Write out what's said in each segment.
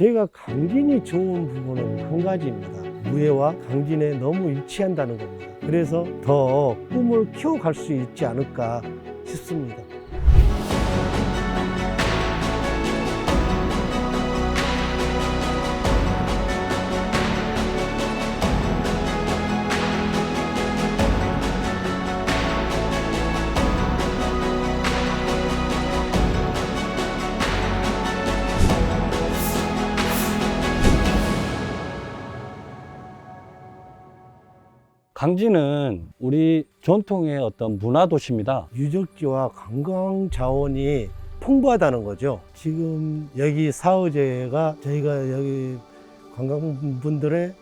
제가 강진이 좋은 부분은 한 가지입니다. 무예와 강진에 너무 일치한다는 겁니다. 그래서 더 꿈을 키워갈 수 있지 않을까 싶습니다. 강진은 우리 전통의 어떤 문화 도시입니다. 유적지와 관광 자원이 풍부하다는 거죠. 지금 여기 사후제가 저희가 여기 관광분들의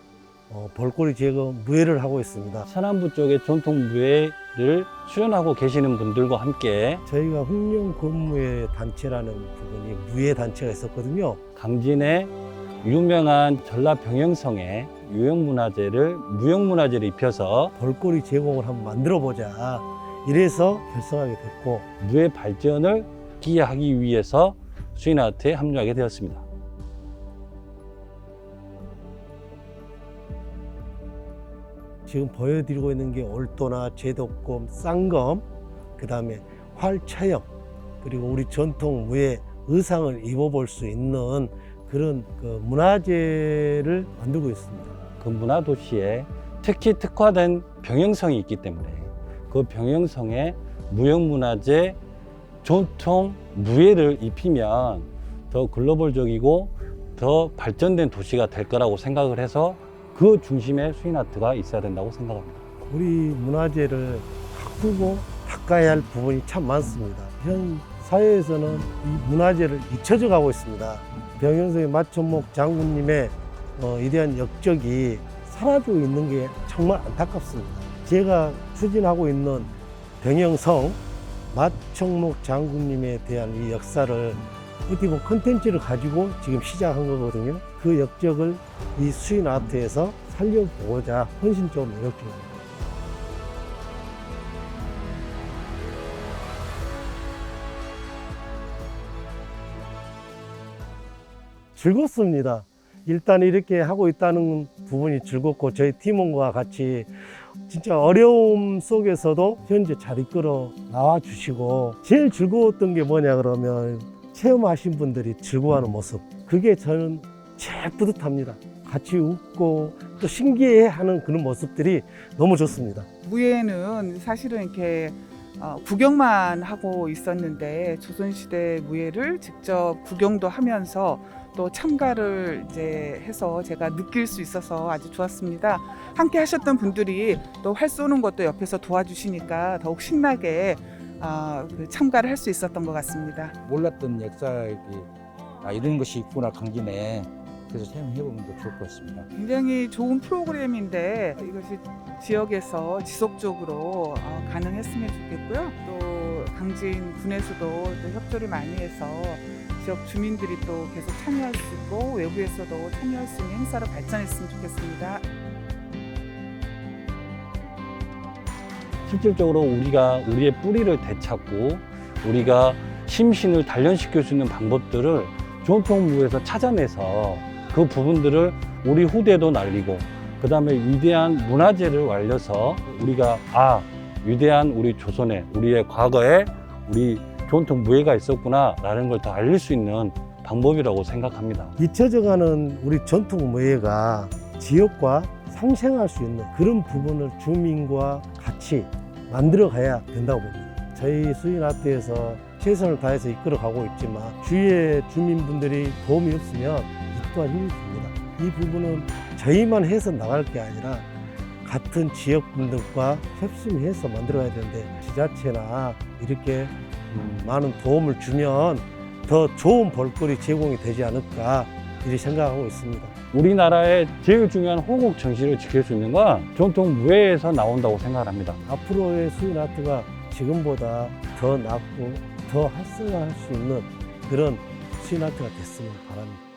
어, 볼거리 제거 무예를 하고 있습니다. 서남부 쪽의 전통 무예를 수련하고 계시는 분들과 함께 저희가 흑룡 근무예 단체라는 부분이 무예 단체가 있었거든요. 강진의 유명한 전라 병영성의 유형문화재를 무형문화재를 입혀서 볼거리 제공을 한번 만들어 보자. 이래서 결성하게 됐고 무예 발전을 기여하기 위해서 수인아트에 합류하게 되었습니다. 지금 보여드리고 있는 게 올도나 제독검, 쌍검, 그 다음에 활차형, 그리고 우리 전통 무예 의상을 입어볼 수 있는 그런 그 문화재를 만들고 있습니다. 그 문화 도시에 특히 특화된 병영성이 있기 때문에 그 병영성에 무형문화재 전통 무예를 입히면 더 글로벌적이고 더 발전된 도시가 될 거라고 생각을 해서 그 중심에 수인아트가 있어야 된다고 생각합니다. 우리 문화재를 가꾸고 닦아야 할 부분이 참 많습니다. 현 사회에서는 이 문화재를 잊혀져 가고 있습니다. 병영성의 마천목 장군님의 어, 이대한 역적이 사라지고 있는 게 정말 안타깝습니다. 제가 추진하고 있는 병영성 마천목 장군님에 대한 이 역사를 어디 뭐 컨텐츠를 가지고 지금 시작한 거거든요. 그 역적을 이 수인 아트에서 살려보고자 헌신적으로 노력 중입니다. 즐겁습니다. 일단 이렇게 하고 있다는 부분이 즐겁고 저희 팀원과 같이 진짜 어려움 속에서도 현재 잘 이끌어 나와 주시고 제일 즐거웠던 게 뭐냐 그러면 체험하신 분들이 즐거워하는 모습 그게 저는 제일 뿌듯합니다. 같이 웃고 또 신기해하는 그런 모습들이 너무 좋습니다. 무예는 사실은 이렇게 어, 구경만 하고 있었는데 조선시대 무예를 직접 구경도 하면서 또 참가를 이제 해서 제가 느낄 수 있어서 아주 좋았습니다. 함께 하셨던 분들이 또 활 쏘는 것도 옆에서 도와주시니까 더욱 신나게 아, 그 참가를 할 수 있었던 것 같습니다. 몰랐던 역사에 아, 이런 것이 있구나 강진에 그래서 체험해보면 더 좋을 것 같습니다. 굉장히 좋은 프로그램인데 이것이 지역에서 지속적으로 어, 가능했으면 좋겠고요. 또 강진 군에서도 또 협조를 많이 해서 지역 주민들이 또 계속 참여할 수 있고 외부에서도 참여할 수 있는 행사로 발전했으면 좋겠습니다. 실질적으로 우리가 우리의 뿌리를 되찾고 우리가 심신을 단련시킬 수 있는 방법들을 전통무에서 찾아내서 그 부분들을 우리 후대도 날리고 그 다음에 위대한 문화재를 알려서 우리가 아 위대한 우리 조선의 우리의 과거에 우리 전통 무예가 있었구나 라는 걸더 알릴 수 있는 방법이라고 생각합니다. 잊혀져가는 우리 전통 무예가 지역과 상생할 수 있는 그런 부분을 주민과 같이 만들어 가야 된다고 봅니다. 저희 수인 아트에서 최선을 다해서 이끌어 가고 있지만 주위의 주민분들이 도움이 없으면 이 또한 힘이 듭니다. 이 부분은 저희만 해서 나갈 게 아니라 같은 지역분들과 협심해서 만들어야 되는데 지자체나 이렇게 음, 많은 도움을 주면 더 좋은 볼거리 제공이 되지 않을까 이렇게 생각하고 있습니다. 우리나라의 제일 중요한 호국 정신을 지킬 수 있는 건 전통 무예에서 나온다고 생각합니다. 앞으로의 수인 아트가 지금보다 더 낫고 더 활성화할 수 있는 그런 수인 아트가 됐으면 바랍니다.